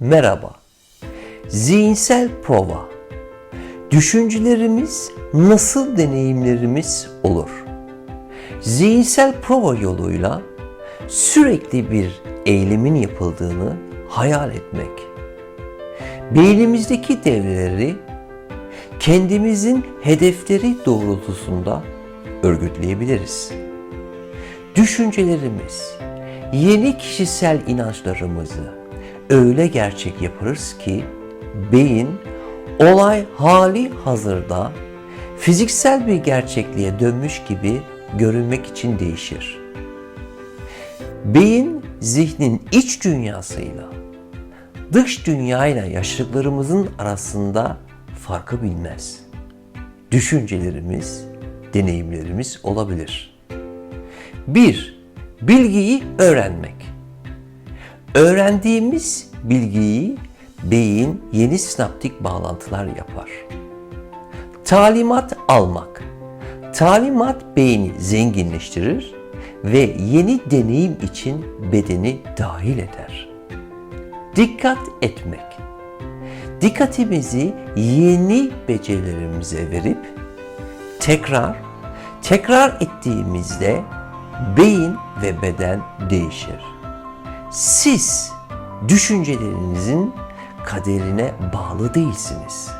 Merhaba. Zihinsel prova. Düşüncelerimiz nasıl deneyimlerimiz olur? Zihinsel prova yoluyla sürekli bir eylemin yapıldığını hayal etmek. Beynimizdeki devreleri kendimizin hedefleri doğrultusunda örgütleyebiliriz. Düşüncelerimiz, yeni kişisel inançlarımızı öyle gerçek yaparız ki beyin olay hali hazırda fiziksel bir gerçekliğe dönmüş gibi görünmek için değişir. Beyin zihnin iç dünyasıyla dış dünyayla yaşadıklarımızın arasında farkı bilmez. Düşüncelerimiz, deneyimlerimiz olabilir. 1. Bilgiyi öğrenmek. Öğrendiğimiz bilgiyi beyin yeni sinaptik bağlantılar yapar. Talimat almak. Talimat beyni zenginleştirir ve yeni deneyim için bedeni dahil eder. Dikkat etmek. Dikkatimizi yeni becerilerimize verip tekrar tekrar ettiğimizde beyin ve beden değişir. Siz düşüncelerinizin kaderine bağlı değilsiniz.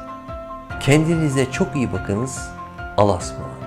Kendinize çok iyi bakınız. Allah'a ısmarladık.